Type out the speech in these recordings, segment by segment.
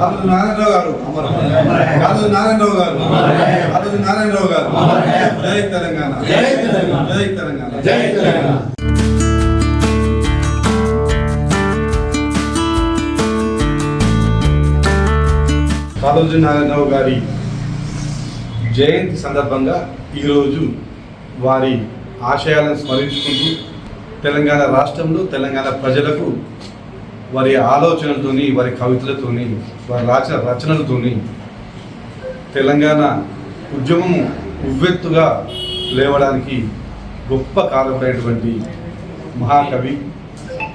నారాయణరావు గారు. అమర్ నారాయణరావు గారు. కాదు నారాయణరావు గారు. జై తెలంగాణ. జై తెలంగాణ. జై తెలంగాణ. జై తెలంగాణ. కాళోజీ నారాయణరావు గారి జయంతి సందర్భంగా ఈరోజు వారి ఆశయాలను స్మరించుకుంటూ తెలంగాణ రాష్ట్రంలో తెలంగాణ ప్రజలకు వారి ఆలోచనలతోని వారి కవితలతోని వారి రాచ రచనలతోని తెలంగాణ ఉద్యమము ఉవ్వెత్తుగా లేవడానికి గొప్ప కాలమైనటువంటి మహాకవి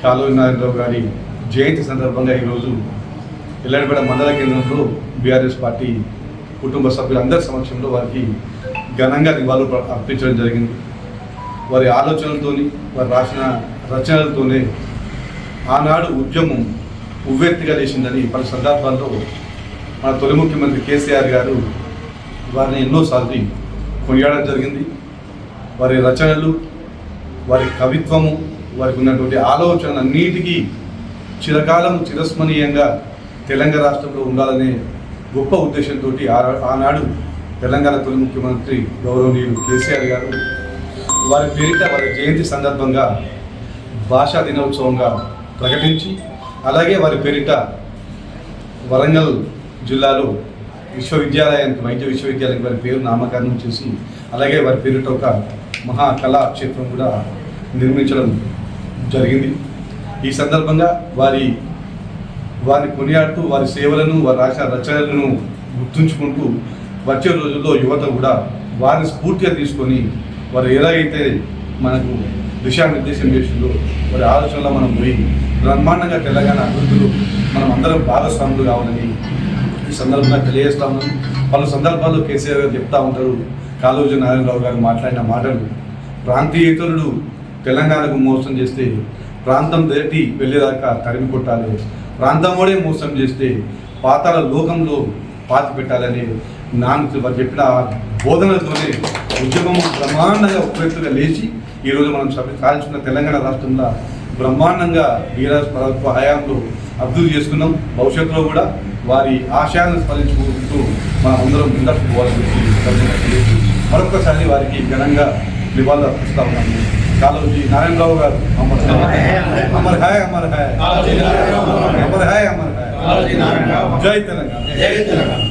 కాలువ నారాయణరావు గారి జయంతి సందర్భంగా ఈరోజు ఎల్లడిపేట మండల కేంద్రంలో బీఆర్ఎస్ పార్టీ కుటుంబ సభ్యులందరి సమక్షంలో వారికి ఘనంగా నివాళులు అర్పించడం జరిగింది. వారి ఆలోచనలతోని వారు రాసిన రచనలతోనే ఆనాడు ఉద్యమం ఉవ్వెత్తిగా లేచిందని పలు సందర్భాల్లో మన తొలి ముఖ్యమంత్రి కేసీఆర్ గారు వారిని ఎన్నోసార్లు కొనియాడడం జరిగింది. వారి రచనలు వారి కవిత్వము వారికి ఉన్నటువంటి ఆలోచనలన్నిటికీ చిరకాలం చిరస్మరణీయంగా తెలంగాణ రాష్ట్రంలో ఉండాలనే గొప్ప ఉద్దేశంతో ఆనాడు తెలంగాణ తొలి ముఖ్యమంత్రి గౌరవనీయులు కేసీఆర్ గారు వారి పేరిట వారి జయంతి సందర్భంగా భాషా దినోత్సవంగా ప్రకటించి అలాగే వారి పేరిట వరంగల్ జిల్లాలో విశ్వవిద్యాలయానికి వైద్య విశ్వవిద్యాలయానికి వారి పేరు నామకరణం చేసి అలాగే వారి పేరిట ఒక మహా కళాక్షేత్రం కూడా నిర్మించడం జరిగింది. ఈ సందర్భంగా వారి వారిని కొనియాడుతూ వారి సేవలను వారి రాసిన రచనలను గుర్తుంచుకుంటూ వచ్చే రోజుల్లో యువత కూడా వారిని స్ఫూర్తిగా తీసుకొని వారు ఎలాగైతే మనకు దిశానిర్దేశం చేసిందో వారి ఆలోచనలో మనం పోయి బ్రహ్మాండంగా తెలంగాణ అభివృద్ధిలో మనం అందరం భాగస్వాములు కావాలని ఈ సందర్భంగా తెలియజేస్తా ఉన్నాను పలు సందర్భాల్లో కేసీఆర్ గారు చెప్తా ఉంటారు. కాళోజు నారాయణరావు గారు మాట్లాడిన మాటలు ప్రాంతీయేతరుడు తెలంగాణకు మోసం చేస్తే ప్రాంతం దాటి వెళ్ళేదాకా తరిమి కొట్టాలి. ప్రాంతమోడే మోసం చేస్తే పాతాల లోకంలో పాతి పెట్టాలని నాన్న చెప్పిన బోధనలతోనే ఉద్యమం బ్రహ్మాండంగా ఉపయుక్తంగా లేచి ఈరోజు మనం సభ సాధించుకున్న తెలంగాణ రాష్ట్రంలో బ్రహ్మాండంగా బీఆర్ఎస్ ప్రభుత్వ హయాంలో అభివృద్ధి చేసుకున్నాం. భవిష్యత్తులో కూడా వారి ఆశయాలను స్మరించుకుంటూ మనం అందరం ముందరకు పోవాలని మరొకసారి వారికి ఘనంగా నివాళులు అర్పిస్తా ఉన్నాము Kaloji Narayanarao garu Amar Amar hi Amar hi. Amar hi Amar. Hi జై తెలంగాణ. జై తెలంగాణ.